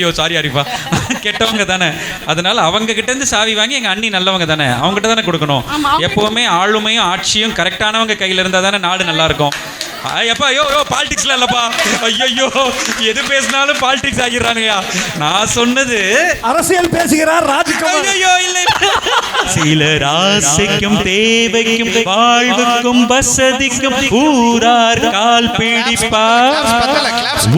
ஐயோ சாரி அரிஃபா கெட்டவங்க தானே. அதனால அவங்க கிட்ட இருந்து சாவி வாங்கி எங்க அண்ணி நல்லவங்க தானே. அவங்க கிட்ட தானே கொடுக்கணும். எப்பவுமே ஆளுமையும் ஆட்சியும் கரெக்டானவங்க கையில இருந்தா தானே நாடு நல்லா இருக்கும். ஐயப்பா ஐயோ ஐயோ பாலிடிக்ஸ்ல இல்லப்பா. ஐயோ எது பேசினாலும் பாலிடிக்ஸ் ஆகிடுறானுங்கயா நான் சொன்னது அரசியல் பேசுகிறார் ராஜ்குமார். ஐயோ இல்லை. சிலர் ஆசைக்கும் தேவைக்கும் வாழ்வுக்கும் வசதிக்கும் ஊரார் கால் பிடிப்பார்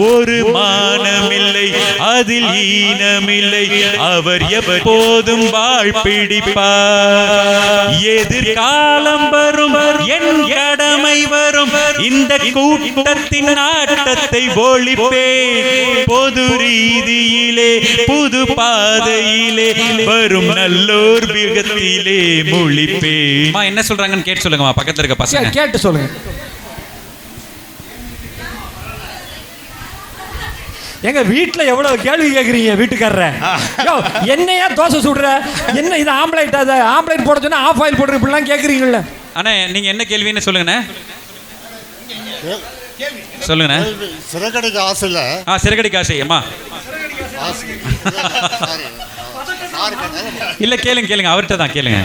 ஒரு மானமில்லை அதில் ஈனமில்லை. அவர் எப்போதும் வாழ் பிடிப்பார் எதிர்காலம் வரும் என் கடமை வரும். இந்த கூட்டத்தின் ஆட்டத்தை ஒழிப்பேன். பொது ரீதியிலே புது பாதையிலே வரும் நல்லோர் விகத்திலே முழிப்பேன். என்ன சொல்றாங்கன்னு கேட்டு சொல்லுங்கம்மா பக்கத்துல இருக்க பசங்க. கேட்டு சொல்லுங்க. எங்க வீட்ல எவ்வளவு கேள்வி கேக்குறீங்க வீட்டுக்காரர? என்னையா தோசை சுடுற? என்ன இது ஆம்லேட் அது ஆம்லேட் போட சொன்னா ஆஃப் ஆயில் போடுற இப்படிலாம் கேக்குறீங்கல்ல. அண்ணா நீங்க என்ன கேள்வின்னு சொல்லுங்கண்ணே. சொல்லுங்கண்ணே. சிறகடிக்க ஆசையில் ஆ சிறகடி காசை அம்மா. இல்ல கேளுங்க கேளுங்க. அவர்கிட்ட தான் கேளுங்க.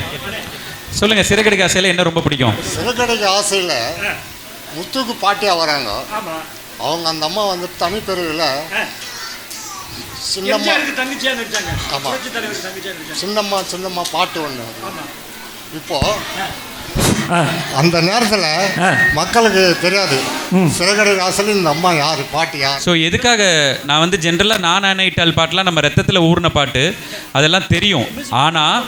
சொல்லுங்க சிறகடி காசையில என்ன ரொம்ப பிடிக்கும்? சிறகடிக்க ஆசையில் முத்துக்கு பாட்டியாக வராங்க. அவங்க அந்த அம்மா வந்து தமிழ் பெருவில் சின்னம்மா. ஆமா. சின்னம்மா சின்னம்மா பாட்டு ஒன்று இப்போ அந்த நேரத்தில் மக்களுக்கு தெரியாது. சிறகடிக்க ஆசையில் இந்த அம்மா யார் பாட்டி யார்? ஸோ எதுக்காக நான் வந்து ஜென்ரலாக நான் அணைட்டால் பாட்டெலாம் நம்ம ரத்தத்தில் ஊறின பாட்டு அதெல்லாம் தெரியும். ஆனால்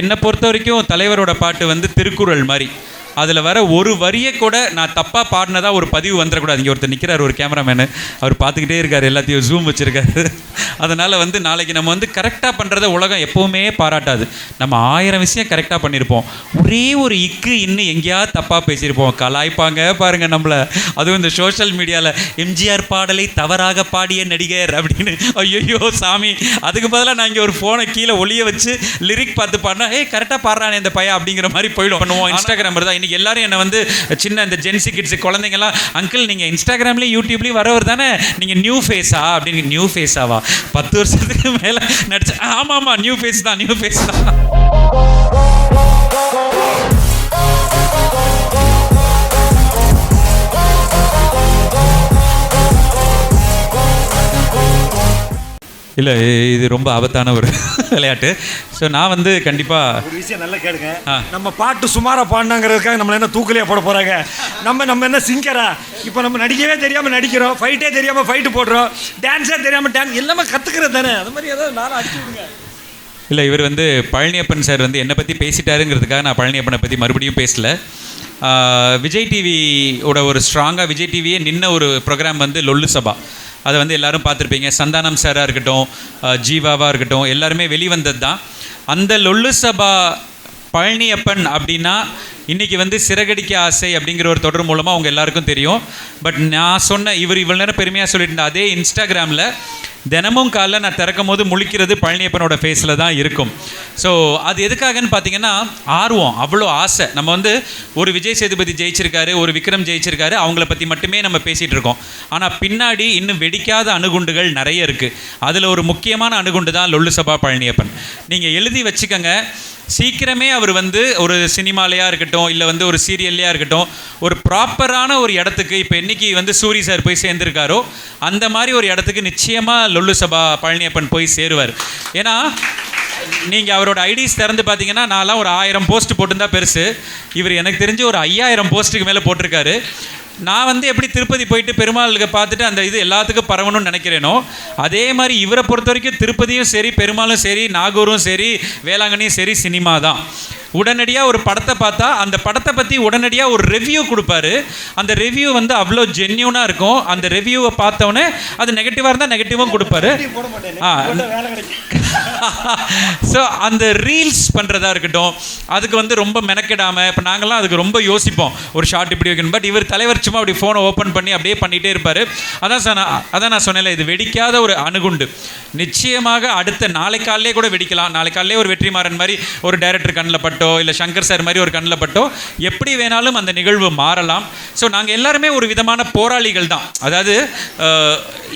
என்னை பொறுத்த வரைக்கும் தலைவரோட பாட்டு வந்து திருக்குறள் மாதிரி. அதில் வர ஒரு வரியை கூட நான் தப்பாக பாடினதா ஒரு பதிவு வந்துடக்கூடாது இங்கே ஒருத்தர் நிற்கிறார் ஒரு கேமராமேனு. அவர் பார்த்துக்கிட்டே இருக்கார் எல்லாத்தையும் ஜூம் வச்சுருக்காரு. அதனால் வந்து நாளைக்கு நம்ம வந்து கரெக்டாக பண்ணுறத உலகம் எப்போவுமே பாராட்டாது. நம்ம ஆயிரம் விஷயம் கரெக்டாக பண்ணியிருப்போம் ஒரே ஒரு இக்கு இன்னும் எங்கேயாவது தப்பாக பேசியிருப்போம். கலாய்ப்பாங்க பாருங்க நம்மள. அதுவும் இந்த சோஷியல் மீடியாவில் எம்ஜிஆர் பாடலை தவறாக பாடிய நடிகர் அப்படின்னு. ஐயோ சாமி. அதுக்கு பதிலாக நான் இங்கே ஒரு ஃபோனை கீழே ஒளிய வச்சு லிரிக் பார்த்து பாடினா ஏய் கரெக்டாக பாடுறானே இந்த பையன் அப்படிங்கிற மாதிரி போயிடும். பண்ணுவோம் இன்ஸ்டாகிராம் தான் இன்னைக்கு எல்லாரும் என்னை வந்து சின்ன இந்த ஜென்சி கிட்ஸ் குழந்தைங்கலாம் அங்கிள் நீங்கள் இன்ஸ்டாகிராம்லேயும் யூடியூப்லேயும் வரவர் தானே? நீங்கள் நியூ ஃபேஸா அப்படின்னு நியூ ஃபேஸாவா பத்து வருஷத்துக்கு மேலே நடிச்சு ஆமாம் ஆமாம் நியூ ஃபேஸ் தான் நியூ ஃபேஸ் தான். இல்லை இது ரொம்ப ஆபத்தான ஒரு விளையாட்டு. ஸோ நான் வந்து கண்டிப்பாக ஒரு விஷயம் நல்லா கேளுங்க. நம்ம பாட்டு சுமாரா பாடினாங்கிறதுக்காக நம்மள என்ன தூக்கலையா போட போறாங்க? நம்ம நம்ம என்ன சிங்கரா இப்போ நம்ம நடிக்கவே தெரியாம நடிக்கிறோம் ஃபைட்டே தெரியாம ஃபைட்டு போடுறோம் டான்ஸே தெரியாம டான்ஸ் எல்லாமே கத்துக்கிறது தானே? அது மாதிரி ஏதாவது நானும் அடிச்சு விடுங்க. இல்லை இவர் வந்து பழனியப்பன் சார் வந்து என்னை பற்றி பேசிட்டாருங்கிறதுக்காக நான் பழனியப்பனை பற்றி மறுபடியும் பேசல. விஜய் டிவியோட ஒரு ஸ்ட்ராங்காக விஜய் டிவியே நின்ன ஒரு ப்ரோக்ராம் வந்து லொல்லு சபா. அதை வந்து எல்லாரும் பார்த்துருப்பீங்க. சந்தானம் சாராக இருக்கட்டும் ஜீவாவாக இருக்கட்டும் எல்லாருமே வெளிவந்தது தான் அந்த லொல்லு சபா பழனியப்பன் அப்படின்னா இன்னைக்கு வந்து சிறகடிக்க ஆசை அப்படிங்கிற ஒரு தொடர் மூலமாக அவங்க எல்லாருக்கும் தெரியும். பட் நான் சொன்ன இவர் இவ்வளோ நேரம் பெருமையாக சொல்லிட்டு இருந்த அதே இன்ஸ்டாகிராமில் தினமும் காலைல நான் திறக்கும் போது முழிக்கிறது பழனியப்பனோட ஃபேஸில் தான் இருக்கும். ஸோ அது எதுக்காகன்னு பார்த்தீங்கன்னா ஆர்வம் அவ்வளோ ஆசை. நம்ம வந்து ஒரு விஜய் சேதுபதி ஜெயிச்சிருக்காரு ஒரு விக்ரம் ஜெயிச்சிருக்காரு அவங்கள பற்றி மட்டுமே நம்ம பேசிகிட்டு இருக்கோம். ஆனால் பின்னாடி இன்னும் வெடிக்காத அணுகுண்டுகள் நிறைய இருக்குது அதில் ஒரு முக்கியமான அணுகுண்டு தான் லொல்லு சபா பழனியப்பன். நீங்கள் எழுதி வச்சுக்கோங்க சீக்கிரமே அவர் வந்து ஒரு சினிமாலையாக இருக்கட்டும் இல்லை வந்து ஒரு சீரியல்லையா இருக்கட்டும் ஒரு ப்ராப்பரான ஒரு இடத்துக்கு இப்போ இன்னைக்கு வந்து சூரி சார் போய் சேர்ந்துருக்காரோ அந்த மாதிரி ஒரு இடத்துக்கு நிச்சயமாக லொல்லு சபா பழனியப்பன் போய் சேருவார். ஏன்னா நீங்கள் அவரோட ஐடிஸ் திறந்து பார்த்தீங்கன்னா நான்லாம் ஒரு ஆயிரம் போஸ்ட் போட்டிருந்தா பெருசு. இவர் எனக்கு தெரிஞ்சு ஒரு ஐயாயிரம் போஸ்ட்டுக்கு மேலே போட்டிருக்காரு. நான் வந்து எப்படி திருப்பதி போயிட்டு பெருமாளுக்கு பார்த்துட்டு அந்த இது எல்லாத்துக்கும் பரவணும்னு நினைக்கிறேனோ அதே மாதிரி இவரை பொறுத்த வரைக்கும் திருப்பதியும் சரி பெருமாளும் சரி நாகூரும் சரி வேளாங்கண்ணியும் சரி சினிமா தான். உடனடியாக ஒரு படத்தை பார்த்தா அந்த படத்தை பற்றி உடனடியாக ஒரு ரிவ்யூ கொடுப்பாரு. அந்த ரிவ்யூ வந்து அவ்வளோ ஜென்யூனாக இருக்கும். அந்த ரிவ்யூவை பார்த்தோன்னே அது நெகட்டிவாக இருந்தால் நெகட்டிவும் கொடுப்பாரு. ஆ ஸோ அந்த ரீல்ஸ் பண்ணுறதா இருக்கட்டும் அதுக்கு வந்து ரொம்ப மெனக்கெடாமல் இப்போ நாங்கள்லாம் அதுக்கு ரொம்ப யோசிப்போம். ஒரு ஷார்ட் இப்படி வைக்கணும். பட் இவர் தலைவர் சும்மா அப்படி ஃபோனை ஓப்பன் பண்ணி அப்படியே பண்ணிகிட்டே இருப்பார். அதான் சார் நான் அதான் நான் சொன்னேன்ல இது வெடிக்காத ஒரு அணுகுண்டு. நிச்சயமாக அடுத்த நாளை காலையிலே கூட வெடிக்கலாம். நாளை காலையிலே ஒரு வெற்றிமாறன் மாதிரி ஒரு டைரக்டர் கண்ணில் பட்டோ இல்லை சங்கர் சார் மாதிரி ஒரு கண்ணில் பட்டோ எப்படி வேணாலும் அந்த நிகழ்வு மாறலாம். ஸோ நாங்கள் எல்லாருமே ஒரு விதமான போராளிகள் தான். அதாவது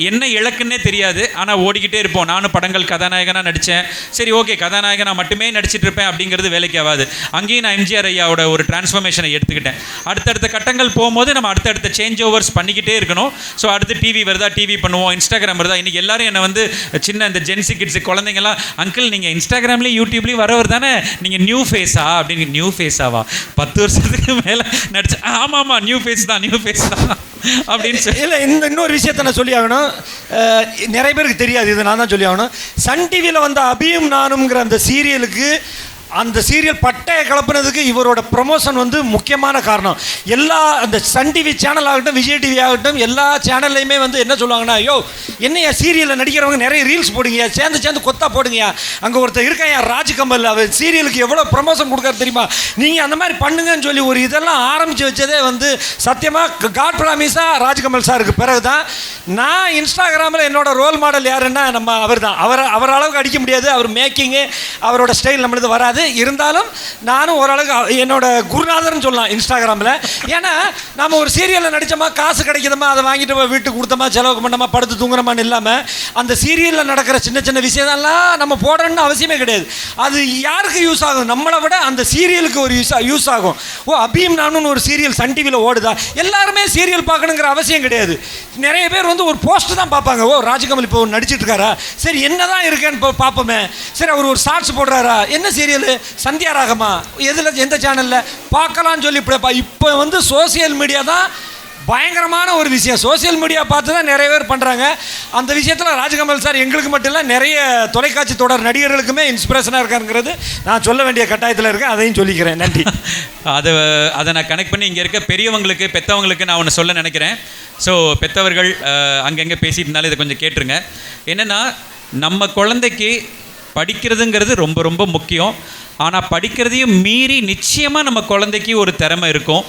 என்ன இலக்குன்னே தெரியாது. ஆனால் ஓடிக்கிட்டே இருப்போம். நானும் படங்கள் கதாநாயகனாக நடித்தேன் சரி ஓகே கதாநாயகன் நான் மட்டுமே நடிச்சிட்டு இருப்பேன் அப்படிங்கிறது வேலைக்கு ஆகாது அங்கேயும் நான் எம்ஜிஆர் ஐயாவோட ஒரு டிரான்ஸ்ஃபர்மேஷனை எடுத்துக்கிட்டேன். அடுத்தடுத்த கட்டங்கள் போகும்போது நம்ம அடுத்தடுத்த சேஞ்ச் ஓவர்ஸ் பண்ணிக்கிட்டே இருக்கணும். ஸோ அடுத்து டிவி வருதா டிவி பண்ணுவோம் இன்ஸ்டாகிராம் வருதா இன்றைக்கி எல்லாரும் என்னை வந்து சின்ன இந்த ஜென்சி கிட்ஸு குழந்தைங்களாம் அங்கிள் நீங்கள் இன்ஸ்டாகிராம்லேயும் யூடியூப்லேயும் வரவர் தானே? நீங்கள் நியூ ஃபேஸா அப்படின்னு நியூ ஃபேஸாவா பத்து வருஷத்துக்கு மேலே நடிச்சு ஆமாம் ஆமாம் நியூ ஃபேஸ் தான் நியூ ஃபேஸ் தான். அப்படின்னு சொல்லி இல்லை இந்த இன்னொரு விஷயத்த நான் சொல்லி ஆகணும் நிறைய பேருக்கு தெரியாது இது நான் தான் சொல்லி ஆகணும் சன் டிவியில் வந்த அபியும் நானுங்கிற அந்த சீரியலுக்கு அந்த சீரியல் பட்டையை கலப்புனதுக்கு இவரோட ப்ரொமோஷன் வந்து முக்கியமான காரணம். எல்லா அந்த சன் டிவி சேனல் ஆகட்டும் விஜய் டிவி ஆகட்டும் எல்லா சேனல்லையுமே வந்து என்ன சொல்லுவாங்கன்னா ஐயோ என்னையா சீரியலில் நடிக்கிறவங்க நிறைய ரீல்ஸ் போடுங்கயா சேர்ந்து சேர்ந்து கொத்தா போடுங்கயா அங்கே ஒருத்தர் இருக்கான் ராஜ் கமல் அவர் சீரியலுக்கு எவ்வளோ ப்ரொமோஷன் கொடுக்காரு தெரியுமா? நீங்கள் அந்த மாதிரி பண்ணுங்கன்னு சொல்லி ஒரு இதெல்லாம் ஆரம்பித்து வச்சதே வந்து சத்தியமாக காட் ப்ராமிஸாக ராஜ்கமல் சாருக்கு பிறகு தான் நான் இன்ஸ்டாகிராமில் என்னோட ரோல் மாடல் யாருன்னா நம்ம அவர் தான் அவர் அவர் அளவுக்கு அடிக்க முடியாது. அவர் மேக்கிங்கு அவரோட ஸ்டைல் நம்மளது வராது. இருந்தாலும் நானும் ஓரளவுக்கு என்னோட குருநாதர்னு சொல்லலாம் இன்ஸ்டாகிராமில் ஏன்னா நம்ம ஒரு சீரியலில் நடித்தோமா காசு கிடைக்குதமா அதை வாங்கிட்டு போய் வீட்டுக்கு கொடுத்தோமா செலவு பண்ணோமா படுத்து தூங்குறமான்னு இல்லாமல் அந்த சீரியலில் நடக்கிற சின்ன சின்ன விஷயம்லாம் நம்ம போடணும்னு அவசியமே கிடையாது. அது யாருக்கு யூஸ் ஆகும்? நம்மளை விட அந்த சீரியலுக்கு ஒரு யூஸ் யூஸ் ஆகும். ஓ அபியும் நானும் ஒரு சீரியல் சன் டிவியில் ஓடுதா? எல்லாருமே சீரியல் பார்க்கணுங்கிற அவசியம் கிடையாது. நிறைய பேர் வந்து ஒரு போஸ்ட் தான் பார்ப்பாங்க. ஓ ராஜகமல் இப்போ நடிச்சிட்டு இருக்காரா? சரி என்னதான் இருக்கேன்னு பார்ப்போமே. சரி அவர் ஒரு ஷார்ட்ஸ் போடுறாரா? என்ன சீரியல் சந்தியா ராகமா? எதில் எந்த சேனலில் பார்க்கலாம்னு சொல்லி இப்போ இப்போ வந்து சோசியல் மீடியா தான் பயங்கரமான ஒரு விஷயம். சோஷியல் மீடியா பார்த்து தான் நிறைய பேர் பண்ணுறாங்க அந்த விஷயத்தில் ராஜகமல் சார் எங்களுக்கு மட்டும் இல்லை நிறைய தொலைக்காட்சி தொடர் நடிகர்களுக்குமே இன்ஸ்பிரேஷனாக இருக்காருங்கிறது நான் சொல்ல வேண்டிய கட்டாயத்தில் இருக்கேன். அதையும் சொல்லிக்கிறேன். நன்றி. அதை அதை நான் கனெக்ட் பண்ணி இங்கே இருக்க பெரியவங்களுக்கு பெற்றவங்களுக்கு நான் ஒன்று சொல்ல நினைக்கிறேன். ஸோ பெற்றவர்கள் அங்கங்கே பேசிட்டு இருந்தாலும் இதை கொஞ்சம் கேட்டுருங்க. என்னென்னா நம்ம குழந்தைக்கு படிக்கிறதுங்கிறது ரொம்ப ரொம்ப முக்கியம். ஆனால் படிக்கிறதையும் மீறி நிச்சயமாக நம்ம குழந்தைக்கு ஒரு திறமை இருக்கும்.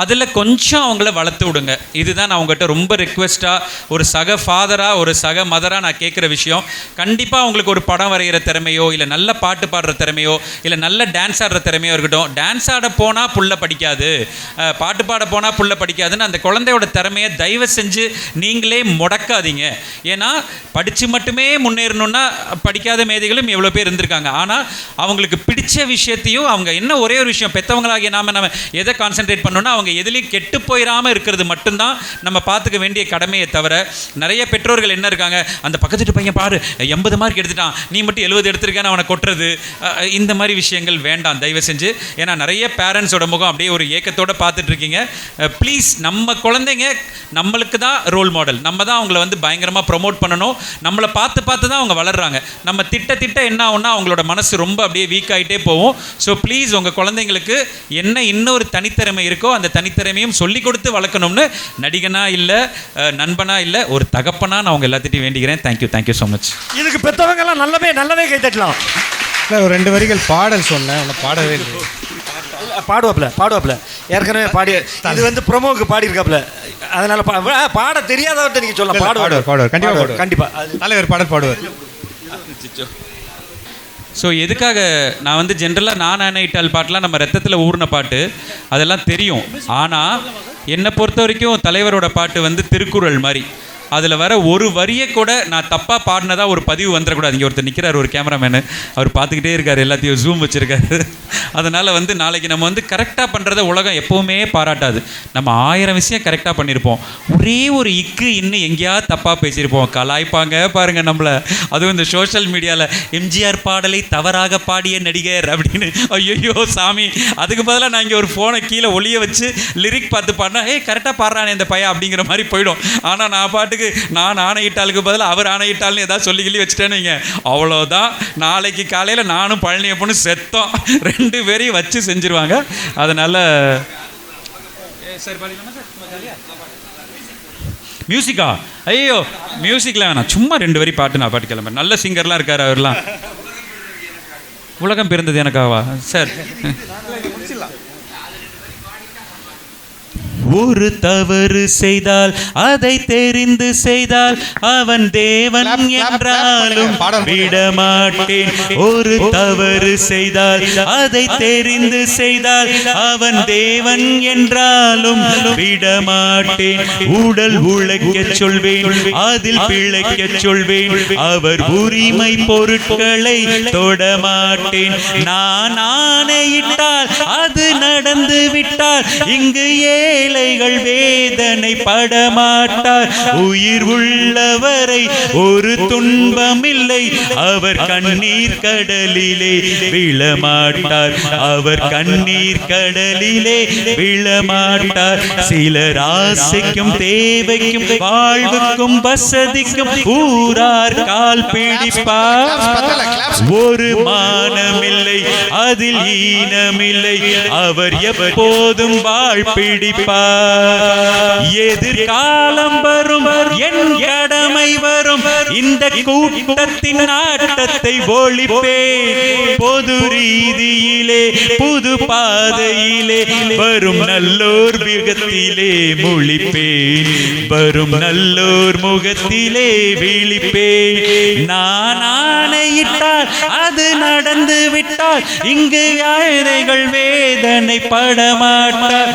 அதில் கொஞ்சம் அவங்கள வளர்த்து விடுங்க. இதுதான் நான் உங்கள்கிட்ட ரொம்ப ரிக்வெஸ்ட்டாக ஒரு சக ஃபாதராக ஒரு சக மதராக நான் கேட்குற விஷயம். கண்டிப்பாக அவங்களுக்கு ஒரு படம் வரைகிற திறமையோ இல்லை நல்ல பாட்டு பாடுற திறமையோ இல்லை நல்ல டான்ஸ் ஆடுற திறமையோ இருக்கட்டும். டான்ஸ் ஆட போனால் புள்ள படிக்காது. பாட்டு பாட போனால் புள்ள படிக்காதுன்னு அந்த குழந்தையோட திறமையை தயவு செஞ்சு நீங்களே முடக்காதீங்க. ஏன்னா படித்து மட்டுமே முன்னேறணும்னா படிக்காத மேதைகளும் எவ்வளோ பேர் இருந்திருக்காங்க. ஆனால் அவங்களுக்கு பிடிச்ச விஷயத்தையும் அவங்க என்ன ஒரே ஒரு விஷயம் பெற்றவங்களாகிய நாம் நம்ம எதை கான்சென்ட்ரேட் பண்ணணும்னா அவங்க எதுலேயும் கெட்டு போயிடாமல் இருக்கிறது மட்டும்தான் நம்ம பார்த்துக்க வேண்டிய கடமையை தவிர நிறைய பெற்றோர்கள் என்ன இருக்காங்க அந்த பக்கத்து வீட்டு பையன் பாரு எண்பது மார்க் எடுத்துட்டான் நீ மட்டும் எழுபது எடுத்திருக்கேன்னு அவனை கொட்டுறது இந்த மாதிரி விஷயங்கள் வேண்டாம் தயவு செஞ்சு. ஏன்னா நிறைய பேரண்ட்ஸோட முகம் அப்படியே ஒரு ஏக்கத்தோடு பார்த்துட்ருக்கீங்க ப்ளீஸ் நம்ம குழந்தைங்க நம்மளுக்கு தான் ரோல் மாடல் நம்ம தான் அவங்கள வந்து பயங்கரமாக ப்ரொமோட் பண்ணணும். நம்மளை பார்த்து பார்த்து தான் அவங்க வளர்றாங்க. நம்ம திட்ட திட்ட என்ன ஆகும்னா அவங்களோட மனசு ரொம்ப அப்படியே வீக் ஆகிட்டே போகும் ஸோ ப்ளீஸ் உங்கள் குழந்தைங்களுக்கு என்ன இன்னொரு தனித்திறமை இருக்கோ அந்த தனித்திறமையும் சொல்லி கொடுத்து வளர்க்கணும்னு நடிகனா இல்லை நண்பனா இல்லை ஒரு தகப்பனா நான் உங்க எல்லாத்திட்டையும் வேண்டிக்கிறேன். தேங்க்யூ தேங்க்யூ ஸோ மச் இதுக்கு பெற்றவங்க எல்லாம் நல்லவே நல்லவே கை தட்டலாம். இல்லை ஒரு ரெண்டு வரிகள் பாடல் சொன்னேன் பாடவே இல்லை. பாடுவாப்ல பாடுவாப்ல ஏற்கனவே பாடி இது வந்து ப்ரொமோவுக்கு பாடியிருக்காப்ல அதனால பா- பாட தெரியாதவர்கிட்ட நீங்க சொல்லலாம் பாடுவார். பாடுவார், பாடுவார். கண்டிப்பா பாடுவார். கண்டிப்பா. அது தலைவர் பாடல் பாடுவார். ஸோ எதுக்காக நான் வந்து ஜென்ரலாக நான் ஆனைட்டால் பாட்டெலாம் நம்ம ரத்தத்தில் ஊறின பாட்டு அதெல்லாம் தெரியும். ஆனால் என்னை பொறுத்த வரைக்கும் தலைவரோட பாட்டு வந்து திருக்குறள் மாதிரி. அதில் வர ஒரு வரியை கூட நான் தப்பாக பாடினதாக ஒரு பதிவு வந்துடக்கூடாது இங்கே ஒருத்தர் நிற்கிறார் ஒரு கேமராமேனு. அவர் பார்த்துக்கிட்டே இருக்கார் எல்லாத்தையும் ஜூம் வச்சுருக்காரு. அதனால் வந்து நாளைக்கு நம்ம வந்து கரெக்டாக பண்ணுறத உலகம் எப்போவுமே பாராட்டாது. நம்ம ஆயிரம் விஷயம் கரெக்டாக பண்ணியிருப்போம் ஒரே ஒரு இக்கு இன்னும் எங்கேயாவது தப்பாக பேசியிருப்போம். கலாய்ப்பாங்க பாருங்கள் நம்மளை. அதுவும் இந்த சோஷியல் மீடியாவில் எம்ஜிஆர் பாடலை தவறாக பாடிய நடிகர் அப்படின்னு. ஐயோ சாமி. அதுக்கு பதிலாக நான் இங்கே ஒரு ஃபோனை கீழே ஒளிய வச்சு லிரிக் பார்த்து பாடினா ஏய் கரெக்டாக பாடுறானே இந்த பையன் அப்படிங்கிற மாதிரி போயிடும். ஆனால் நான் பாட்டு பாட்டுக்கு நான் ஆணையிட்டாளுக்கு பதிலாக அவர் ஆணையிட்டாள்னு ஏதாவது சொல்லி கிள்ளி வச்சுட்டேன்னு வைங்க. அவ்வளோதான் நாளைக்கு காலையில் நானும் பழனியப்பனும் செத்தோம். ரெண்டு பேரையும் வச்சு செஞ்சுருவாங்க. அதனால் மியூசிக்கா? ஐயோ மியூசிக்லாம் வேணாம். சும்மா ரெண்டு வரி பாட்டு நான் பாட்டு கிளம்புறேன். நல்ல சிங்கர்லாம் இருக்கார் அவர்லாம். உலகம் பிறந்தது எனக்காவா? சார். ஒரு தவறு செய்தால் அதை தெரிந்து செய்தால் அவன் தேவன் என்றாலும். விடமாட்டேன். ஒரு தவறு செய்தால் அதை தெரிந்து செய்தால் அவன் தேவன் என்றாலும் விடமாட்டேன். உடல் உழைக்கச் சொல்வேன் அதில் பிழைக்கச் சொல்வேன். அவர் உரிமை பொருட்களை தொடமாட்டேன். நான் ஆணையிட்டால் அது நடந்து விட்டால் இங்கு ஏழைகள் வேதனை படமாட்டார் உயிர் உள்ளவரை ஒரு துன்பமில்லை. அவர் கண்ணீர் கடலிலே விழமாட்டார். அவர் கண்ணீர் கடலிலே விழமாட்டார். சிலர் ஆசைக்கும் தேவைக்கும் வாழ்வுக்கும் வசதிக்கும் ஊரார் கால் பிடிப்பார். ஒரு மானமில்லை அதில் ஈனமில்லை. அவர் எப்போதும் வாழ் பிடிப்பார். எதிர்காலம் வரும் என் கடமை வரும். இந்த கூட்டத்தின் ஆட்டத்தை ஒழிப்பே பொது ரீதியிலே புது பாதையிலே வரும் நல்லோர் மிகத்திலே முழிப்பேன். வரும் நல்லோர் முகத்திலே விழிப்பேன். நான் ஆணையிட்டால் அது நடந்து விட்டால் இங்கு யானைகள் வேதனை படமாட்டார்.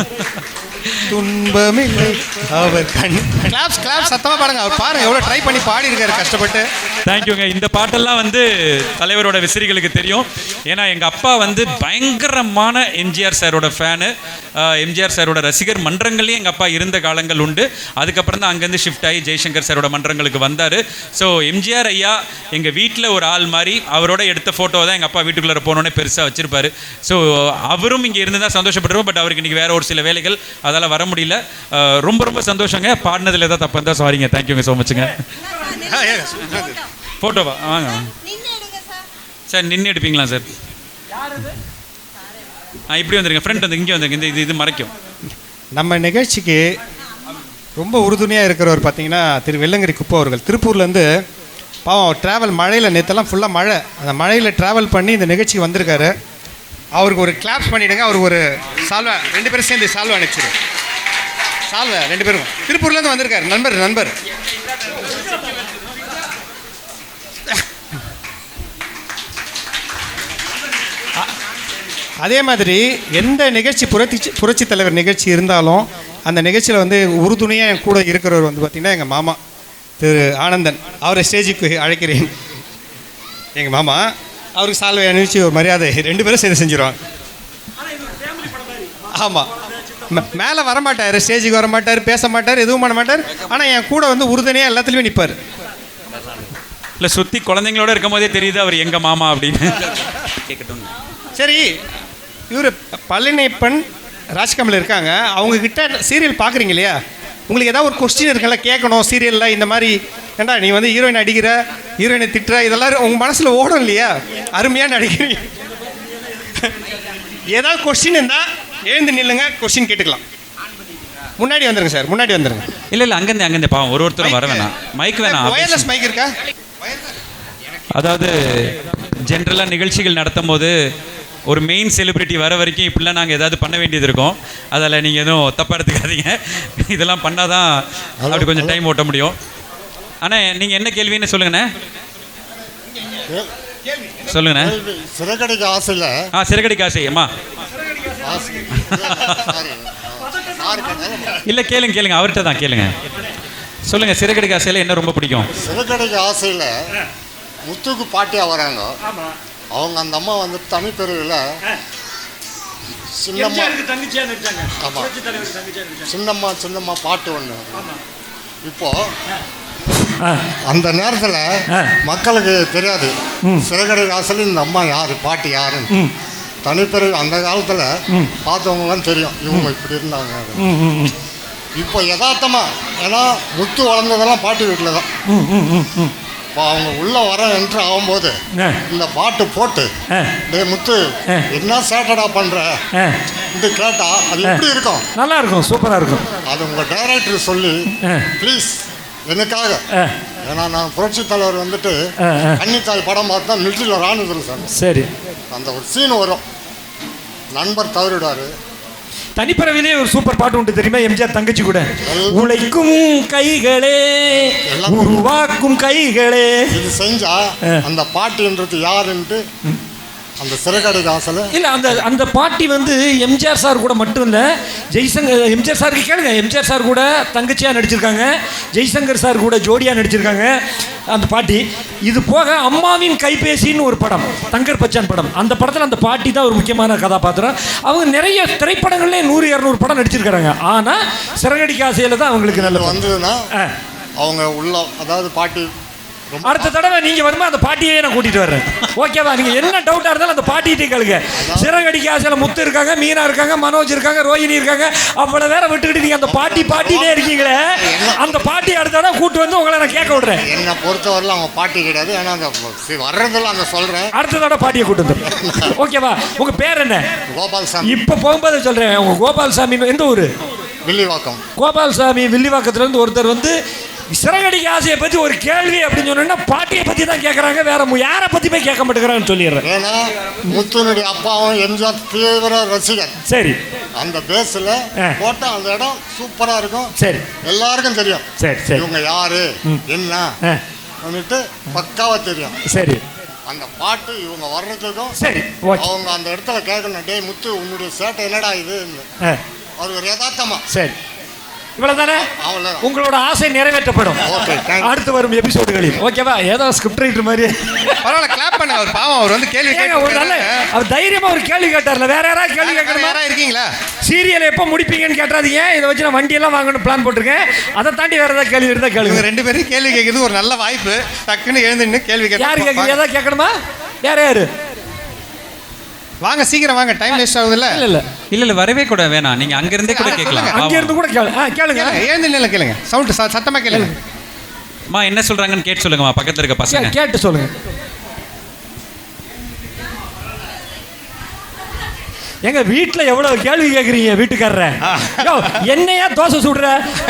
துன்பமில்லை. அவர் கண் கிளாப்ஸ் கிளாப்ஸ் சத்தமா பாருங்க அவர் பாருங்க எவ்வளவு ட்ரை பண்ணி பாடி இருக்காரு கஷ்டப்பட்டு தேங்க்யூங்க இந்த பாட்டெல்லாம் வந்து தலைவரோட விசிறிகளுக்கு தெரியும். ஏன்னா எங்கள் அப்பா வந்து பயங்கரமான எம்ஜிஆர் சாரோட ஃபேனு எம்ஜிஆர் சாரோட ரசிகர் மன்றங்கள்லேயும் எங்கள் அப்பா இருந்த காலங்கள் உண்டு. அதுக்கப்புறம் தான் அங்கேருந்து ஷிஃப்ட் ஆகி ஜெய்சங்கர் சாரோட மன்றங்களுக்கு வந்தார். ஸோ எம்ஜிஆர் ஐயா எங்கள் வீட்டில் ஒரு ஆள் மாதிரி அவரோட எடுத்த ஃபோட்டோ தான் எங்கள் அப்பா வீட்டுக்குள்ளே போனோடனே பெருசாக வச்சிருப்பாரு. ஸோ அவரும் இங்கே இருந்து தான் சந்தோஷப்பட்டுருவோம் பட் அவருக்கு இன்றைக்கி வேற ஒரு சில வேலைகள். அதால் வர முடியல அஹ், ரொம்ப ரொம்ப சந்தோஷங்க. பாடினதில் ஏதாவது தப்பு இருந்தால் சாரிங்க தேங்க்யூங்க ஸோ மச்சுங்க ஃபோட்டோவா வாங்க சார் நின்று எடுப்பீங்களா சார்? ஆ இப்படி வந்துருங்க. ஃப்ரண்ட் வந்து இங்கே வந்துருங்க. இந்த இது இது மறைக்கும். நம்ம நிகழ்ச்சிக்கு ரொம்ப உறுதுணையாக இருக்கிறவர் பார்த்தீங்கன்னா திரு வெள்ளங்கிரி குப்பை அவர்கள். திருப்பூர்லேருந்து பாவம் ட்ராவல் மழையில் நேற்றெல்லாம் ஃபுல்லாக மழை. அந்த மழையில் ட்ராவல் பண்ணி இந்த நிகழ்ச்சிக்கு வந்திருக்காரு. அவருக்கு ஒரு கிளாப்ஸ் பண்ணிவிடுங்க அவருக்கு ஒரு சால்வா ரெண்டு பேரும் சேர்ந்து சால்வா அனுப்பிச்சிடும் சால்வா ரெண்டு பேரும். திருப்பூர்லேருந்து வந்திருக்காரு. நண்பர் நண்பர். அதே மாதிரி எந்த நிகழ்ச்சி புரட்சி புரட்சி தலைவர் நிகழ்ச்சி இருந்தாலும் அந்த நிகழ்ச்சியில் வந்து உறுதுணையாக என் கூட இருக்கிறவர் வந்து பார்த்திங்கன்னா எங்கள் மாமா திரு ஆனந்தன். அவரை ஸ்டேஜுக்கு அழைக்கிறேன். எங்கள் மாமா அவருக்கு சால்வை அணிவிச்சு ஒரு மரியாதை. ரெண்டு பேரும் சேர்ந்து செஞ்சிருவாங்க. ஆமாம் மேலே வரமாட்டார் ஸ்டேஜுக்கு வர மாட்டார் பேச மாட்டார் எதுவும் பண்ண மாட்டார். ஆனால் என் கூட வந்து உறுதுணையாக எல்லாத்துலேயுமே நிற்பார் இல்லை சுற்றி குழந்தைங்களோட இருக்கும் போதே தெரியுது அவர் எங்கள் மாமா அப்படின்னு. கேட்கட்டும் சரி இவர் பழனியப்பன் ராஜ்கமல் இருக்காங்க. அவங்க கிட்ட சீரியல் பார்க்குறீங்க இல்லையா? உங்களுக்கு ஏதாவது ஒரு கொஸ்டின் இருக்குல்ல கேட்கணும் சீரியலில் இந்த மாதிரி. ஏண்டா நீ வந்து ஹீரோயின் அடிக்கிற ஹீரோயினை திட்டுற இதெல்லாம் உங்கள் மனசில் ஓடும் இல்லையா? அருமையாக நடிக்கிறீங்க. ஏதாவது கொஸ்டின் இருந்தால் எழுந்து நில்லுங்க கொஸ்டின் கேட்டுக்கலாம். முன்னாடி வந்துருங்க சார் முன்னாடி வந்துருங்க. இல்லை இல்லை அங்கேருந்து அங்கேருந்து பாவம் ஒரு ஒருத்தரும் வர வேணாம். மைக் வேணாம் ஒயர்லெஸ் மைக் இருக்கா? அதாவது ஜென்ரலாக நிகழ்ச்சிகள் நடத்தும் போது ஒரு மெயின் செலிபிரிட்டி வர வரைக்கும் இப்படிலாம் நாங்கள் ஏதாவது பண்ண வேண்டியது இருக்கும். அதில் நீங்கள் எதுவும் தப்பாக எடுத்துக்காதீங்க. இதெல்லாம் பண்ணால் தான் அப்படி கொஞ்சம் டைம் ஓட்ட முடியும். ஆனால் நீங்கள் என்ன கேள்வின்னு சொல்லுங்கண்ணே. சொல்லுங்கண்ணே. கேள்வி, சிறகடிக்க ஆசையில் ஆ சிறகடி காசை அம்மா. இல்லை கேளுங்க கேளுங்க. அவர்கிட்ட தான் கேளுங்க. சொல்லுங்கள் சிறகடி காசையில் என்ன ரொம்ப பிடிக்கும்? சிறகடிக்க ஆசையில் முத்துக்கு பாட்டியாக வராங்க. அவங்க அந்த அம்மா வந்து தமிழ் தெருவில் சின்னம்மா சின்னம்மா சின்னம்மா பாட்டு ஒன்று இப்போ அந்த நேரத்தில் மக்களுக்கு தெரியாது. சிறகடை வாசல் இந்த அம்மா யார் பாட்டி யாருன்னு. தனிப்பிறகு அந்த காலத்தில் பார்த்தவங்கலாம் தெரியும். இவங்க இப்படி இருந்தாங்க இப்போ யதார்த்தமாக ஏன்னா முத்து வளர்ந்ததெல்லாம் பாட்டி வீட்டில் தான். இப்போ அவங்க உள்ள வர என்ட்ரு ஆகும்போது. இந்த பாட்டு போட்டு. டேய் முத்து. என்ன சேட்டடா பண்ற? ஆ, இது கேட்டா அது எப்படி இருக்கும்? நல்லா இருக்கும் சூப்பரா இருக்கும். அது உங்க டைரக்டர் சொல்லி. ப்ளீஸ் எனக்காக. ஏன்னா நான் புரட்சி தலைவர் வந்துட்டு. கன்னித்தாய் படம் பார்த்தா மிலிட்ரியில் ராணுவத்தில் சார். சரி. அந்த ஒரு சீன் வரும். நண்பர் தவறிடுவார். தனிப்பறவையிலே ஒரு சூப்பர் பாட்டு உண்டு தெரியுமா? எம்ஜிஆர் தங்கச்சி கூட. உழைக்கும் கைகளே எல்லாம் உருவாக்கும் கைகளே. இது செஞ்சா. அந்த பாட்டுன்றது யாருன்ட்டு அந்த சிறகடை காசில்? இல்ல அந்த அந்த பாட்டி வந்து எம்ஜிஆர் சார் கூட மட்டும் இல்ல ஜெய்சங்கர் எம்ஜிஆர் சாருக்கு கேளுங்க எம்ஜிஆர் சார் கூட தங்கச்சியா நடிச்சிருக்காங்க ஜெய்சங்கர் சார் கூட ஜோடியா நடிச்சிருக்காங்க அந்த பாட்டி. இது போக அம்மாவின் கைபேசின்னு ஒரு படம் தங்கர் பச்சான் படம். அந்த படத்தில் அந்த பாட்டி தான் ஒரு முக்கியமான கதாபாத்திரம். அவங்க நிறைய திரைப்படங்கள்லேயே நூறு இரநூறு படம் நடிச்சிருக்காங்க. ஆனால் சிறகடிக்க ஆசையில் தான் அவங்களுக்கு நல்ல. வந்ததுன்னா. அவங்க உள்ள அதாவது பாட்டி அடுத்த தடவை நீங்க வருமா அந்த பாட்டியே நான் கூட்டிட்டு வர்றேன். ஓகேவா நீங்க என்ன டவுட்டா இருந்தாலும் அந்த பாட்டிகிட்டே கேளுங்க. சிறகடிக்க ஆசையில முத்து இருக்காங்க மீனா இருக்காங்க மனோஜ் இருக்காங்க ரோஹிணி இருக்காங்க. அவ்வளவு வேற விட்டுக்கிட்டு நீங்க அந்த பாட்டி பாட்டினே இருக்கீங்களே அந்த பாட்டி அடுத்த தடவை கூட்டு வந்து உங்களை நான் கேட்க விடுறேன். என்னை பொறுத்தவரையிலும் அவங்க பாட்டி கிடையாது. ஏன்னா அந்த வர்றதெல்லாம் அந்த சொல்கிறேன் அடுத்த தடவை பாட்டியை கூட்டு வந்து ஓகேவா உங்க பேர் என்ன? கோபால் சாமி இப்ப போகும்போது சொல்றேன். உங்க கோபால்சாமி எந்த ஊரு? வில்லிவாக்கம். கோபால்சாமி வில்லிவாக்கத்துல இருந்து ஒருத்தர் வந்து சிறகடிக்க ஆசையை பத்தி ஒரு கேள்வி அப்படின்னு சொன்னா பாட்டியை பத்தி தான் கேட்கறாங்க வேற யாரை பத்தியுமே கேட்க மாட்டேங்கிறாங்கன்னு சொல்லிடுறேன். ஏன்னா முத்துனுடைய அப்பாவும் எம்ஜிஆர் தீவிர ரசிகர். சரி. அந்த பேஸில். போட்டால் அந்த இடம் சூப்பராக இருக்கும். சரி. எல்லாருக்கும் தெரியும். சரி சரி. இவங்க யாரு? என்ன? வந்துட்டு பக்காவா தெரியும். சரி. அந்த பாட்டு இவங்க வர்றதுக்கும் சரி. அவங்க அந்த இடத்துல கேட்கணும் டேய் முத்து உன்னுடைய சேட்டை என்னடா இது? அது ஒரு யதார்த்தமா. சரி. இவ்வளவுதானே? உங்களோட ஆசை நிறைவேற்றப்படும். அடுத்து வரும் எபிசோடுகளில் ஓகேவா? ஏதோ ஸ்கிரிப்ட் ரைட்டர் மாதிரி பரவாயில்ல கிளாப் பண்ணுங்க. அவர் பாவம் அவர் வந்து கேள்வி ஒரு நல்ல அவர் தைரியமா ஒரு கேள்வி கேட்டார்ல. வேற யாராவது கேள்வி கேட்கணுமா? யாரா இருக்கீங்களா? சீரியல் எப்போ முடிப்பீங்கன்னு கேட்டாதீங்க இதை வச்சு நான் வண்டியெல்லாம் வாங்கணும் பிளான் போட்டிருக்கேன். அதை தாண்டி வேற ஏதாவது கேள்வி இருந்தால் கேளுங்க. ரெண்டு பேரும் கேள்வி கேட்கறது ஒரு நல்ல வாய்ப்பு. டக்குன்னு எழுந்து நின்னு கேள்வி யார் கேட்குறீங்க கேட்க ஏதாவது கேட்கணுமா? யார் யாரு? வாங்க சீக்கிரம் வாங்க. டைம் வேஸ்ட் ஆகுதுல்ல? இல்ல இல்ல. இல்ல இல்ல வரவே கூட வேணாம். நீங்க அங்க இருந்தே கூட கேட்கலாம். அங்க. இருந்து கூட கேளுங்க. எழுந்து நில்ல கேளுங்க. சவுண்ட் சத்தமா கேளுங்க. அம்மா என்ன சொல்றாங்கன்னு கேட்டு சொல்லுங்கம்மா. பக்கத்துல இருக்க பசங்க. கேட்டு சொல்லுங்க. எங்க வீட்டில் எவ்வளவு கேள்வி கேட்குறீங்க வீட்டுக்காரர? என்னையா தோசை சுடுற?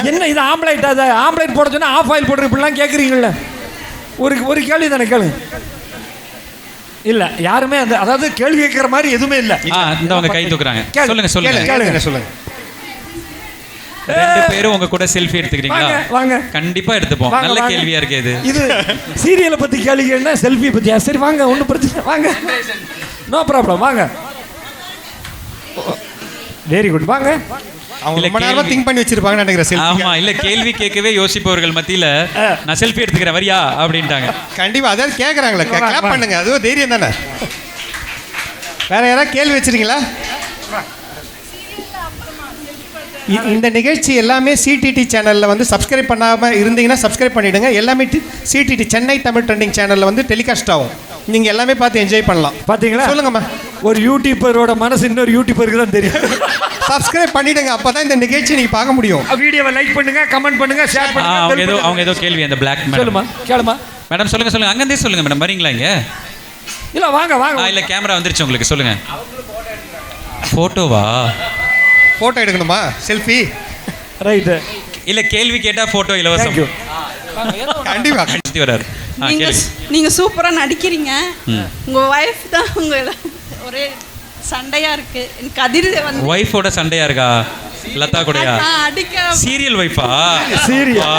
என்ன இது ஆம்லேட் அது ஆம்லேட் போட சொன்னா ஆஃப் ஆயில் போடுற இப்படிலாம் கேட்குறீங்கள ஒரு ஒரு கேள்வி தானே கேளுங்க. இல்ல யாருமே அந்த அதாவது கேள்வி கேட்குற மாதிரி எதுவுமே இல்ல. ஆ இந்த அவங்க கை தூக்குறாங்க. சொல்லுங்க சொல்லுங்க. கேளுங்க சொல்லுங்க? ரெண்டு பேரும் உங்க கூட செல்ஃபி எடுத்துக்கிறீங்களா? வாங்க. கண்டிப்பா எடுத்துப்போம். நல்ல. கேள்வியா இருக்கு இது. இது சீரியலை பத்தி கேள்வி கேளுனா செல்ஃபி பத்தியா? சரி வாங்க ஒன்றும் பிரச்சனை. வாங்க. நோ ப்ராப்ளம் வாங்க. வெரி குட் வாங்க. அவங்க ரொம்ப நேரமா திங்க் பண்ணி வச்சிருப்பாங்கன்னு நினைக்கிறேன். ஆமா இல்ல கேள்வி கேட்கவே யோசிப்பவர்கள் மத்தியில. நான் செல்ஃபி எடுத்துக்கிறேன் வரியா அப்படின்ட்டாங்க கண்டிப்பா அதாவது கேக்குறாங்களே கிளாப். பண்ணுங்க அதுவும் தைரியம் தானே வேற யாராவது கேள்வி வச்சிருக்கீங்களா இந்த நிகழ்ச்சி எல்லாமே சிடிடி சேனலில் வந்து சப்ஸ்கிரைப் பண்ணாமல் இருந்தீங்கன்னா சப்ஸ்கிரைப் பண்ணிடுங்க எல்லாமே சிடிடி சென்னை தமிழ் ட்ரெண்டிங் சேனலில் வந்து டெலிகாஸ்ட் ஆகும் நீங்கள் எல்லாமே பார்த்து என்ஜாய் பண்ணலாம். பாத்தீங்களா? சொல்லுங்கம்மா. ஒரு யூடியூபரோட மனசு இன்னொரு யூடியூபருக்கு தான் தெரியும். சப்ஸ்கிரைப் பண்ணிடுங்க அப்போ தான் இந்த நிகழ்ச்சி நீங்கள் பார்க்க முடியும். வீடியோவை லைக் பண்ணுங்க கமெண்ட் பண்ணுங்க ஷேர் ஆ, பண்ணுங்க அவங்க ஏதோ. அவங்க ஏதோ கேள்வி அந்த பிளாக் மேடம் சொல்லுமா கேளுமா. மேடம் சொல்லுங்க சொல்லுங்க. அங்கிருந்தே சொல்லுங்க மேடம் வரீங்களா இங்க? இல்ல வாங்க ஆ வாங்க. இல்ல கேமரா வந்துருச்சு உங்களுக்கு. சொல்லுங்க. போட்டோவா ஃபோட்டோ எடுக்கணுமா? செல்ஃபி ரைட்டு இல்ல கேள்வி கேட்டா போட்டோ இலவசம். தேங்க்யூ கண்டிப்பா. சுத்தி வராரு நீங்க நீங்க சூப்பரா நடிக்கிறீங்க. உங்க ஒய்ஃப் தான் உங்க ஒரே சண்டையா இருக்கு. எனக்கு கதிர் வந்து ஒய்ஃபோட சண்டையா இருக்கா? லதா கூடயா? ஆ, அடிக்க சீரியல் ஒய்ஃபா Serial.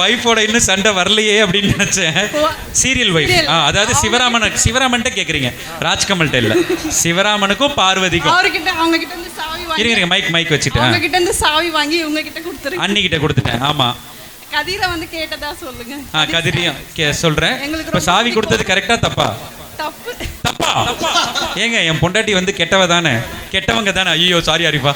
ஒய்ஃபோட இன்னும் சண்டை வரலையே அப்படின்னு நினைச்சேன். Serial wife Serial. அதாவது சிவராமன் சிவராமன்ட்ட கேக்குறீங்க. ராஜ்கமல்ட்ட இல்ல. சிவராமனுக்கும் பார்வதிக்கும். அவர்கிட்ட அவங்க கிட்ட இருந்து சாவி இருங்க வாங்கி இருங்க மைக் மைக் வச்சுட்டேன் அவங்க கிட்ட இருந்து சாவி வாங்கி இவங்க கிட்ட கொடுத்துருங்க. அண்ணி கிட்ட கொடுத்துட்டேன். ஆமா. கதிரை வந்து கேட்டதா சொல்லுங்க. ஆ கதிரியும் கே- சொல்றேன். இப்ப சாவி. கொடுத்தது கரெக்டா தப்பா? தப்பு. தப்பா? ஏங்க என் பொண்டாட்டி வந்து கெட்டவ தானே? கெட்டவங்க தானே? ஐயோ சாரி அரிஃபா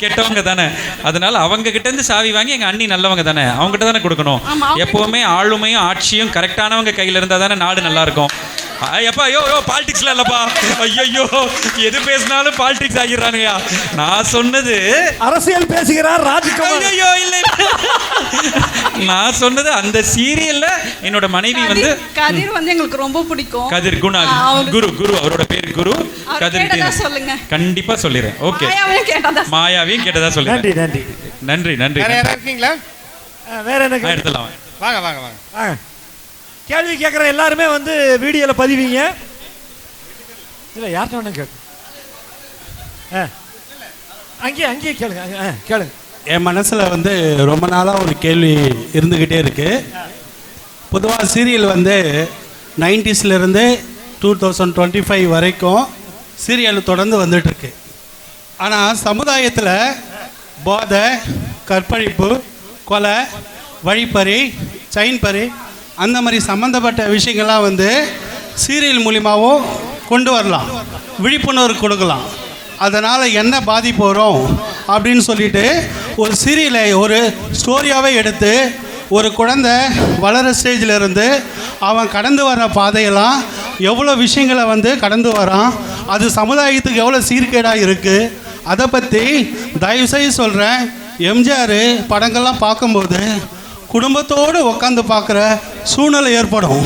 கெட்டவங்க தானே? அதனால அவங்க கிட்ட இருந்து சாவி வாங்கி எங்க அண்ணி நல்லவங்க தானே? அவங்க கிட்ட தானே கொடுக்கணும். எப்பவுமே ஆளுமையும் ஆட்சியும் கரெக்டானவங்க கையில இருந்தா தானே நாடு நல்லா இருக்கும். எப்பா ஐயோ யோ பாலிடிக்ஸ்ல இல்லப்பா. ஐயோ எது பேசினாலும் பாலிடிக்ஸ் ஆகிடுறானுங்கயா நான் சொன்னது அரசியல் பேசுகிறார் ராஜ்குமார். ஐயோ இல்ல. நான் சொன்னது அந்த சீரியல்ல என்னோட மனைவி வந்து கதிர் வந்து எங்களுக்கு ரொம்ப பிடிக்கும். கதிர் குணா குரு குரு அவரோட பேர் குரு. கதிர். சொல்லுங்க. கண்டிப்பா சொல்லிடுறேன். ஓகே. மாயாவையும் கேட்டதா கேட்டதா நன்றி நன்றி. நன்றி நன்றி வேற யாராவது இருக்கீங்களா? வேற என்ன? எடுத்துடலாம்? வாங்க வாங்க வாங்க. கேள்வி கேட்குற எல்லாருமே வந்து வீடியோவில் பதிவீங்க. இல்லை யார்கிட்ட வேணும் கேட்கு ஆ. அங்கேயே அங்கேயே கேளுங்க ஆ கேளுங்க. என் மனசில் வந்து ரொம்ப நாளாக ஒரு கேள்வி இருந்துக்கிட்டே இருக்குது பொதுவாக சீரியல் வந்து 90s ல இருந்து டூ தௌசண்ட் டுவெண்ட்டி ஃபைவ் வரைக்கும் சீரியல் தொடர்ந்து வந்துட்டுருக்கு ஆனால் சமுதாயத்தில் போதை கற்பழிப்பு கொலை வழிப்பறி செயின் பறி அந்த மாதிரி சம்மந்தப்பட்ட விஷயங்கள்லாம் வந்து சீரியல் மூலிமாவும் கொண்டு வரலாம். விழிப்புணர்வு கொடுக்கலாம். அதனால் என்ன பாதிப்பு வரும் அப்படின்னு சொல்லிட்டு ஒரு சீரியலை ஒரு ஸ்டோரியாகவே எடுத்து ஒரு குழந்தை வளர ஸ்டேஜில் இருந்து அவன் கடந்து வர பாதையெல்லாம் எவ்வளோ விஷயங்களை வந்து கடந்து வரான் அது சமுதாயத்துக்கு எவ்வளோ சீர்கேடாக இருக்குது அதை பற்றி தயவுசெய்து சொல்கிறேன் எம்ஜிஆர் படங்கள்லாம் பார்க்கும்போது குடும்பத்தோடு உட்காந்து பார்க்குற சூழ்நிலை ஏற்படும்.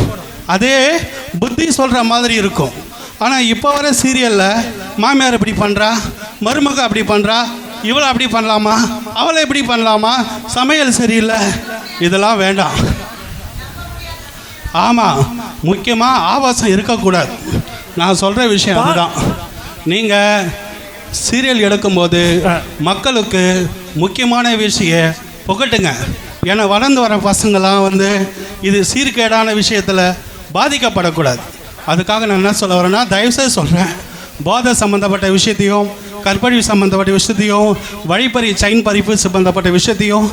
அதே புத்தி சொல்கிற மாதிரி இருக்கும். ஆனால் இப்போ வர சீரியலில் மாமியார் இப்படி பண்ணுறா மருமக அப்படி பண்ணுறா இவளை அப்படி பண்ணலாமா அவளை இப்படி பண்ணலாமா சமையல் சரியில்லை இதெல்லாம் வேண்டாம். ஆமாம் முக்கியமாக ஆபாசம் இருக்கக்கூடாது. நான் சொல்கிற விஷயம் அதுதான். நீங்கள் சீரியல் எடுக்கும்போது மக்களுக்கு முக்கியமான விஷயம் புகட்டுங்க. ஏன்னா வளர்ந்து வர பசங்களாம் வந்து இது சீர்கேடான விஷயத்தில் பாதிக்கப்படக்கூடாது. அதுக்காக நான் என்ன சொல்ல வரேன்னா தயவுசெய்து சொல்கிறேன் போதை சம்மந்தப்பட்ட விஷயத்தையும் கற்பழிவு சம்மந்தப்பட்ட விஷயத்தையும் வழிப்பறி செயின் பறிப்பு சம்மந்தப்பட்ட விஷயத்தையும்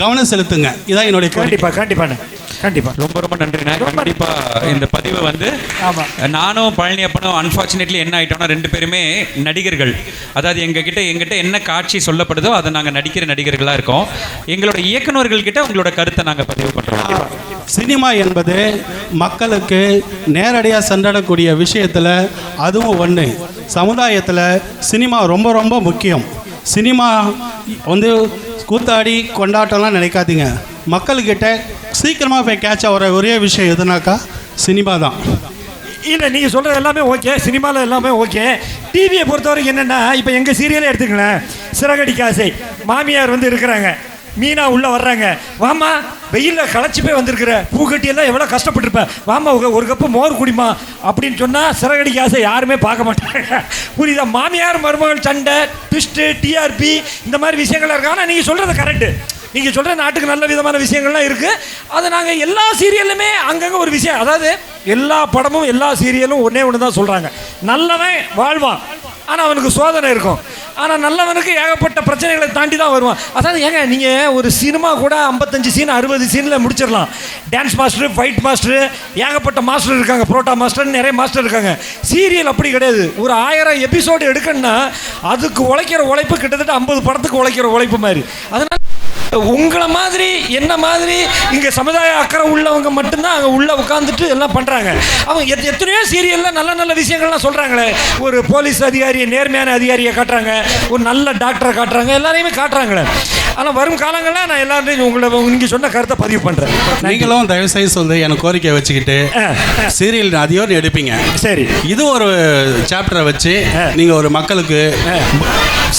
கவனம் செலுத்துங்க. இதான் என்னுடைய கண்டிப்பாக கண்டிப்பாக கண்டிப்பாக ரொம்ப ரொம்ப நன்றிண்ணா கண்டிப்பா இந்த பதிவு வந்து ஆமா. நானும் பழனியப்பனும் அன்ஃபார்ச்சுனேட்லி என்ன ஆயிட்டோம்னா ரெண்டு பேருமே நடிகர்கள். அதாவது எங்ககிட்ட எங்கிட்ட என்ன காட்சி சொல்லப்படுதோ அதை நாங்கள் நடிக்கிற நடிகர்களாக இருக்கோம். எங்களோட இயக்குனர்கள் கிட்ட உங்களோட கருத்தை நாங்கள் பதிவு பண்ணுறோம் சினிமா என்பது மக்களுக்கு நேரடியாக சென்றடக்கூடிய விஷயத்தில் அதுவும் ஒன்று சமுதாயத்தில் சினிமா ரொம்ப ரொம்ப முக்கியம். சினிமா வந்து கூத்தாடி கொண்டாட்டம்லாம் நினைக்காதீங்க. மக்கள்கிட்ட சீக்கிரமாக போய் கேட்ச் ஆகிற ஒரே விஷயம் எதுனாக்கா சினிமா தான். இல்லை நீங்கள் சொல்கிறது எல்லாமே ஓகே சினிமாவில் எல்லாமே ஓகே டிவியை பொறுத்த வரைக்கும் என்னென்னா இப்போ எங்கள் சீரியலே எடுத்துக்கங்களேன். சிறகடிக்க ஆசை மாமியார் வந்து இருக்கிறாங்க. மீனா உள்ளே வர்றாங்க. வாமா வெயிலில் களைச்சி போய் வந்திருக்கிற. பூக்கட்டியெல்லாம் எவ்வளோ கஷ்டப்பட்டுருப்பேன் வாமா ஒரு- ஒரு கப்பு மோர் குடிமா அப்படின்னு சொன்னால் சிறகடிக்க ஆசை யாருமே பார்க்க மாட்டாங்க. புரியுதா? மாமியார் மருமகள் சண்டை ட்விஸ்ட்டு டிஆர்பி இந்த மாதிரி விஷயங்கள்லாம் இருக்கு. ஆனால் நீங்கள் சொல்கிறது கரெக்டு நீங்கள் சொல்கிற நாட்டுக்கு நல்ல விதமான விஷயங்கள்லாம் இருக்குது அதை நாங்கள் எல்லா சீரியல்லுமே அங்கங்கே ஒரு விஷயம். அதாவது எல்லா படமும் எல்லா சீரியலும் ஒன்றே ஒன்று தான் சொல்கிறாங்க நல்லவன் வாழ்வான். ஆனால் அவனுக்கு சோதனை இருக்கும். ஆனால் நல்லவனுக்கு ஏகப்பட்ட பிரச்சனைகளை தாண்டி தான் வருவான். அதாவது ஏங்க நீங்கள் ஒரு சினிமா கூட ஐம்பத்தஞ்சு சீன் அறுபது சீனில் முடிச்சிடலாம். டான்ஸ் மாஸ்டர் ஃபைட் மாஸ்டர் ஏகப்பட்ட மாஸ்டர் இருக்காங்க. புரோட்டா மாஸ்டர் நிறைய மாஸ்டர் இருக்காங்க. சீரியல் அப்படி கிடையாது. ஒரு ஆயிரம் எபிசோடு எடுக்கணும்னா அதுக்கு உழைக்கிற உழைப்பு கிட்டத்தட்ட ஐம்பது படத்துக்கு உழைக்கிற உழைப்பு மாதிரி. அதனால் உங்களை மாதிரி என்ன மாதிரி இங்கே சமுதாய அக்கறை உள்ளவங்க மட்டும்தான் அங்கே உள்ளே உட்காந்துட்டு எல்லாம் பண்ணுறாங்க அவங்க எத் எத்தனையோ சீரியலில் நல்ல நல்ல விஷயங்கள்லாம் சொல்கிறாங்களே ஒரு போலீஸ் அதிகாரியை நேர்மையான அதிகாரியை காட்டுறாங்க. ஒரு நல்ல டாக்டரை காட்டுறாங்க. எல்லாரையுமே காட்டுறாங்களே. ஆனால் வரும் காலங்களில் நான் எல்லாரையும் உங்களை நீங்கள் சொன்ன கருத்தை பதிவு பண்ணுறேன் நீங்களும் தயவுசெய்து சொல்லி எனக்கு கோரிக்கை வச்சுக்கிட்டு சீரியல் அதிகம் எடுப்பீங்க. சரி. இது ஒரு சாப்டரை வச்சு நீங்கள் ஒரு மக்களுக்கு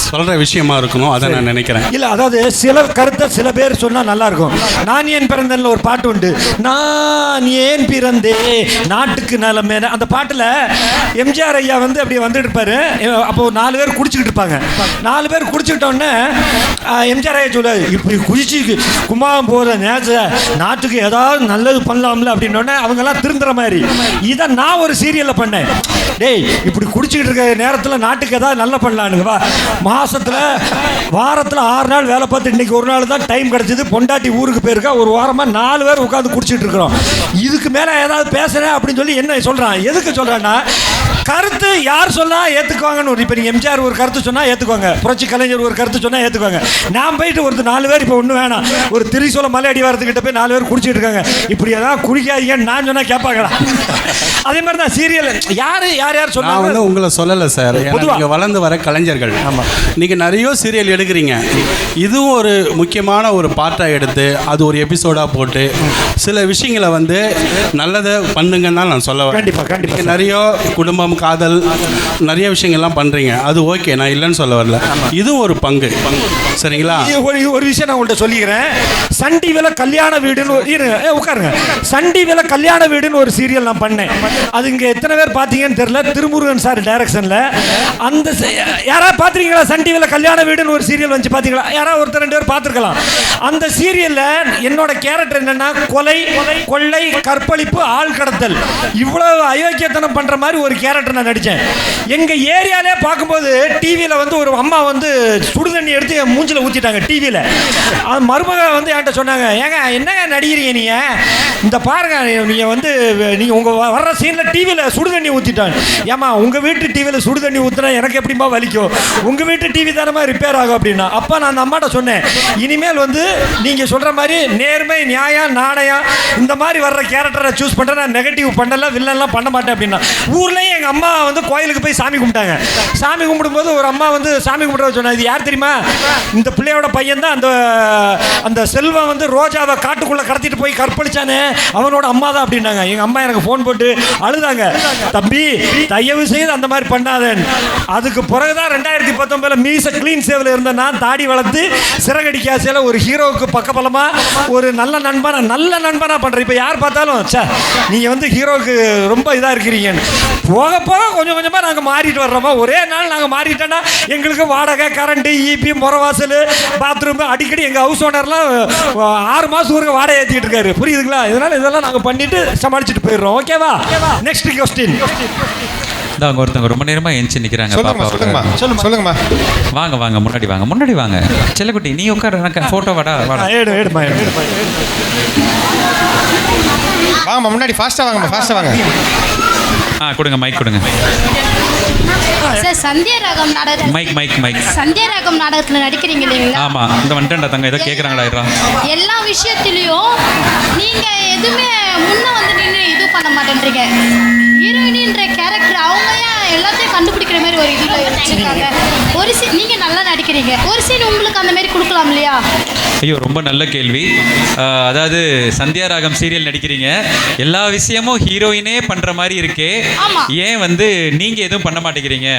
சொல்கிற விஷயமா இருக்கணும் அதை நான் நினைக்கிறேன். இல்ல அதாவது சில கருத்தை சில பேர் சொன்னால் நல்லா இருக்கும் நான் ஏன் பிறந்தேன்ல ஒரு பாட்டு உண்டு. நான் ஏன் பிறந்தே நாட்டுக்கு நலமே அந்த பாட்டில் எம்ஜிஆர் ஐயா வந்து அப்படியே வந்துட்டு இருப்பாரு. அப்போ நாலு பேர் குடிச்சுக்கிட்டு இருப்பாங்க. நாலு பேர் குடிச்சுக்கிட்டோன்னே எம்ஜிஆர் ஐயா சொல்ல இப்படி குடிச்சு குமாரம் போகிற நேச்ச நாட்டுக்கு ஏதாவது நல்லது பண்ணலாம்ல அப்படின்னோடனே அவங்கெல்லாம் திருந்துற மாதிரி. இதை நான் ஒரு சீரியலில் பண்ணேன். டேய் இப்படி குடிச்சிக்கிட்டு இருக்க நேரத்தில் நாட்டுக்கு ஏதாவது நல்ல பண்ணலானுங்க. வா வாரத்தில் ஆறு நாள் வேலை பார்த்து இன்றைக்கி ஒரு நாள் தான் டைம் கிடச்சிது. பொண்டாட்டி ஊருக்கு போயிருக்கா ஒரு வாரமாக நாலு பேர் உட்காந்து குடிச்சிட்டு இருக்கிறோம். இதுக்கு மேலே ஏதாவது பேசுகிறேன் அப்படின்னு சொல்லி என்ன சொல்கிறான் எதுக்கு சொல்கிறேன்னா கருத்து யார் சொன்னா ஏத்துக்குவாங்கன்னு ஒரு இப்போ நீங்கள் எம்ஜிஆர் ஒரு கருத்து சொன்னா ஏத்துக்குவாங்க. புரட்சி கலைஞர் ஒரு கருத்து சொன்னா ஏத்துக்குவாங்க. நான் போயிட்டு ஒருத்தர் நாலு பேர் இப்போ ஒன்றும் வேணாம். ஒரு திரிசூல மலை அடிவாரத்துக்கிட்ட போய் நாலு பேர் குடிச்சிட்டு இருக்காங்க. இப்படி ஏதாவது குடிக்காதீங்கன்னு நான் சொன்னா கேட்பாங்களா அதே மாதிரி தான் சீரியல் யார் யார் யார் சொன்னாங்க வந்து உங்களை சொல்லலை சார் ஏன்னா பொதுவா. நீங்க வளர்ந்து வர கலைஞர்கள். ஆமாம் நீங்கள் நிறைய சீரியல் எடுக்கிறீங்க. இதுவும் ஒரு முக்கியமான ஒரு பார்ட்டாக எடுத்து அது ஒரு எபிசோடாக போட்டு சில விஷயங்களை வந்து நல்லதை பண்ணுங்கன்னு தான் நான் சொல்ல வரேன். கண்டிப்பா, கண்டிப்பா, நீங்க நிறைய குடும்பம் காதல் நிறைய விஷயங்கள்லாம் பண்ணுறீங்க அது ஓகே நான் இல்லைன்னு சொல்ல வரல. இதுவும் ஒரு பங்கு. சரிங்களா? ஒரு விஷயம் நான் உங்கள்கிட்ட சொல்லிக்கிறேன். சன் டிவியில் கல்யாண வீடுன்னு இருங்க உட்காருங்க. சன் டிவியில் கல்யாண வீடுன்னு ஒரு சீரியல் நான் பண்ணேன். அது இங்கே எத்தனை பேர் பார்த்தீங்கன்னு தெரியல. திருமுருகன் சார் டைரக்ஷனில் அந்த யாராவது பார்த்துருக்கீங்களா? சன் டிவியில் கல்யாண வீடுன்னு ஒரு சீரியல் வந்து பார்த்தீங்களா? யாராவது ஒருத்தர் ரெண்டு பேர் பார்த்துருக்கலாம். அந்த சீரியலில் என்னோட கேரக்டர் என்னன்னா கொலை கொள்ளை கற்பழிப்பு ஆள் கடத்தல். இவ்வளவு அயோக்கியத்தனம் பண்ணுற மாதிரி ஒரு கேரக்டர் நான் நடித்தேன் எங்கள் ஏரியாலே பார்க்கும்போது டிவியில் வந்து ஒரு அம்மா வந்து சுடுதண்ணி எடுத்து என் மூஞ்சில ஊற்றிட்டாங்க டிவியில் அது மருமக வந்து என்கிட்ட சொன்னாங்க ஏங்க என்னங்க நடிக்கிறீங்க நீங்கள் இந்த பாருங்க நீங்கள் வந்து நீங்கள் உங்கள் வர்ற சீனில் டிவியில் சுடுதண்ணி ஊற்றிட்டாங்க ஏமா உங்கள் வீட்டு டிவியில் சுடுதண்ணி ஊற்றினா எனக்கு எப்படிமா வலிக்கும்? உங்கள் வீட்டு டிவி தானமா ரிப்பேர் ஆகும் அப்படின்னா. அப்போ நான் அந்த அம்மாட்ட சொன்னேன் இனிமேல் வந்து நீங்கள் சொல்கிற மாதிரி நேர்மை நியாயம் நாணயம் இந்த மாதிரி வர்ற கேரக்டரை சூஸ் பண்ணுறேன் நான் நெகட்டிவ் பண்ணல வில்லன்லாம் பண்ண மாட்டேன் அப்படின்னா. ஊர்லேயும் எங்கள் அம்மா வந்து கோயிலுக்கு போய் சாமி கும்பிட்டாங்க. சாமி கும்பிடும்போது ஒரு அம்மா வந்து சாமி கும்பிட்றத சொன்னா இது யார் தெரியுமா? இந்த பிள்ளையோட பையன் தான் அந்த அந்த செல்வம் வந்து ரோஜாவை காட்டுக்குள்ளே கடத்திட்டு போய் கற்பழிச்சானே அவனோட அம்மா தான் அப்படின்னாங்க. எங்கள் அம்மா எனக்கு ஃபோன் போட்டு அழுதாங்க. தம்பி தயவு செய்து அந்த மாதிரி பண்ணாதேன்னு அதுக்கு பிறகுதான் ரெண்டாயிரத்தி பத்தொன்பதில் மீச க்ளீன் சேவில் இருந்த நான் தாடி வளர்த்து சிறகடிக்காசையில் ஒரு ஹீரோவுக்கு பக்கபலமாக ஒரு நல்ல நண்பனா நல்ல நண்பனா பண்ணுறேன் இப்போ யார் பார்த்தாலும் சே நீங்கள் வந்து ஹீரோவுக்கு ரொம்ப இதாக இருக்கிறீங்கன்னு. போக போக கொஞ்சம் கொஞ்சமாக நாங்கள் மாறிட்டு வர்றோமா? ஒரே நாள் நாங்கள் மாறிட்டோன்னா எங்களுக்கு வாடகை கரண்ட்டு ஈபி முறவாசல் பாத்ரூம் அடிக்கடி எங்கள் ஹவுஸ் ஓனர்லாம் ஆறு மாதம் ஊருக்கு வாடகை ஏற்றிட்டு இருக்காரு. புரியுதுங்களா? இதனால் இதெல்லாம் நாங்கள் பண்ணிட்டு சமாளிச்சுட்டு போயிடுறோம். ஓகேவா நெக்ஸ்ட் கொஸ்டின் இந்த அவங்க ஒருத்தவங்க ரொம்ப நேரமா எந்திச்சு நிக்கிறாங்க சொல்லுங்கம்மா பாப்பா சொல்லுங்கம்மா. சொல்லுங்கம்மா. வாங்க வாங்க முன்னாடி வாங்க முன்னாடி வாங்க. செல்லக்குட்டி நீ உட்கார எனக்கு போட்டோ வாடா வாடா. வாங்கம்மா முன்னாடி ஃபாஸ்ட்டாக வாங்கம்மா ஃபாஸ்ட்டாக வாங்க. ஆ கொடுங்க மைக் கொடுங்க. சார் சந்தியா ராகம் நாடகம். மைக் மைக் மைக் சந்தியா ராகம் நாடகத்துல நடிக்கிறீங்க இல்லைங்களா? ஆமா இந்த தங்க ஏதோ இருடா எல்லா விஷயத்திலையும் நீங்க எதுவுமே முன்ன வந்து நின்று இது பண்ண மாட்டேன்றீங்க. ஹீரோயினின்ற கேரக்டர் அவங்க ஏன் எல்லாத்தையும் கண்டுபிடிக்கிற மாதிரி ஒரு இதுல வச்சிருக்காங்க. ஒரு சீன் நீங்க நல்லா நடிக்கிறீங்க. ஒரு சீன் உங்களுக்கு அந்த மாதிரி கொடுக்கலாம் இல்லையா? ஐயோ ரொம்ப நல்ல கேள்வி. அதாவது சந்தியா ராகம் சீரியல் நடிக்கிறீங்க. எல்லா விஷயமும் ஹீரோயினே பண்ற மாதிரி இருக்கே. ஆமா. ஏன் வந்து நீங்க எதுவும் பண்ண மாட்டேங்கிறீங்க?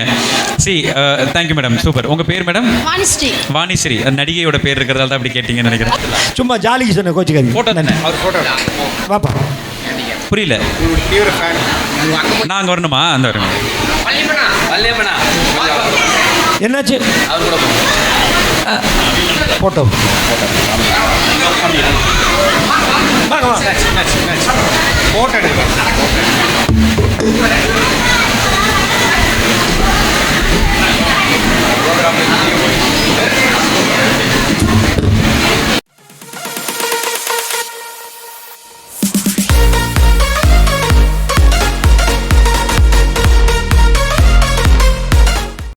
சி தேங்க்யூ மேடம் சூப்பர் உங்க பேர் மேடம் வாணிஸ்ரீ. வாணிஸ்ரீ. அந்த நடிகையோட பேர் இருக்கிறதால தான் அப்படி கேட்டீங்கன்னு நினைக்கிறேன். சும்மா ஜாலிக்கு சொன்ன கோச்சுக்காதீங்க. போட்டோ தானே? அவர் ஃபோட்டோ வாப்பா. புரியல. தீவிர ஃபேன் நான் அங்க வரணுமா? அந்த வரணும் வல்லியம்மனா என்னாச்சு? அவர் கூட போட்டோம். போட்டோ எடுக்க